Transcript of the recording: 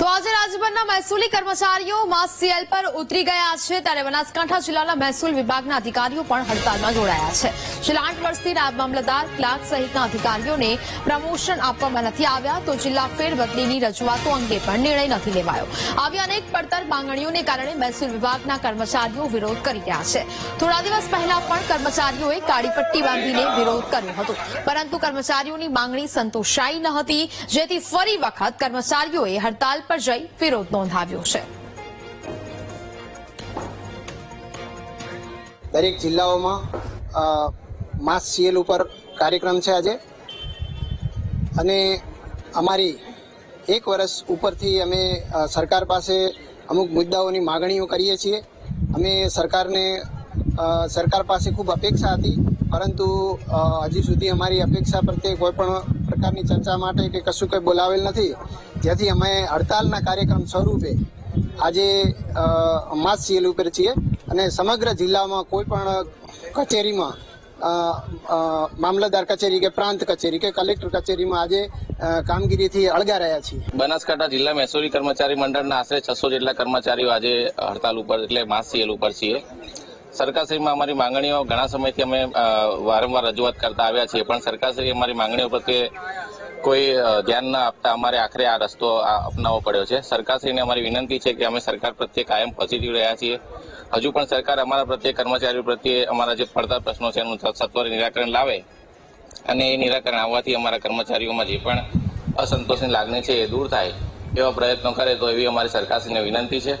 તો આજે રાજ્યભરના મહેસૂલી કર્મચારીઓ માસ સીએલ પર ઉતરી ગયા છે. ત્યારે બનાસકાંઠા જિલ્લાના મહેસૂલ વિભાગના અધિકારીઓ પણ હડતાલમાં જોડાયા છે. છેલ્લા આઠ વર્ષથી નાયબ મામલતદાર, ક્લાર્ક સહિતના અધિકારીઓને પ્રમોશન આપવામાં નથી આવ્યા, તો જિલ્લા ફેરબદલીની રજૂઆતો અંગે પણ નિર્ણય નથી લેવાયો. આવી અનેક પડતર માંગણીઓને કારણે મહેસૂલ વિભાગના કર્મચારીઓ વિરોધ કરી રહ્યા છે. થોડા દિવસ પહેલા પણ કર્મચારીઓએ કાળી પટ્ટી બાંધીને વિરોધ કર્યો હતો. પરંતુ કર્મચારીઓની માંગણી સંતોષાઈ ન હતી. જેથી ફરી વખત કર્મચારીઓએ હડતાલ પર જઈ વિરોધ નોંધાવ્યો છે. દરેક જિલ્લાઓમાં માસ સીએલ ઉપર કાર્યક્રમ છે આજે. અને અમારી એક વર્ષ ઉપરથી અમે સરકાર પાસે અમુક મુદ્દાઓની માગણીઓ કરીએ છીએ. અમે સરકારને સરકાર પાસે ખૂબ અપેક્ષા હતી પરંતુ હજી સુધી અમારી અપેક્ષા પ્રત્યે કોઈ પણ પ્રકારની ચર્ચા માટે કે કશું કંઈ બોલાવેલ નથી. જેથી અમે હડતાલના કાર્યક્રમ સ્વરૂપે આજે માસ ઉપર છીએ અને સમગ્ર જિલ્લામાં કોઈ પણ કચેરીમાં મામલતદાર કચેરી કે પ્રાંત કચેરી કે કલેક્ટર કચેરીમાં આજે કામગીરીથી અળગા રહ્યા છીએ. બનાસકાંઠા જિલ્લા મહેસૂલી કર્મચારી મંડળના આશરે છસો જેટલા કર્મચારીઓ આજે હડતાલ ઉપર એટલે માસ સીએલ ઉપર છીએ. સરકારશ્રીમાં અમારી માંગણીઓ ઘણા સમયથી અમે વારંવાર રજૂઆત કરતા આવ્યા છીએ, પણ સરકારશ્રી અમારી માંગણીઓ પ્રત્યે કોઈ ધ્યાન ન આપતા અમારે આખરે આ રસ્તો અપનાવવો પડ્યો છે. સરકારશ્રીને અમારી વિનંતી છે કે અમે સરકાર પ્રત્યે કાયમ પોઝિટિવ રહ્યા છીએ. હજુ પણ સરકાર અમારા પ્રત્યે, કર્મચારીઓ પ્રત્યે અમારા જે પડતા પ્રશ્નો છે એનું સત્વરે નિરાકરણ લાવે અને એ નિરાકરણ આવવાથી અમારા કર્મચારીઓમાં જે પણ અસંતોષની લાગણી છે એ દૂર થાય એવા પ્રયત્નો કરે તો એવી અમારી સરકારશ્રીને વિનંતી છે.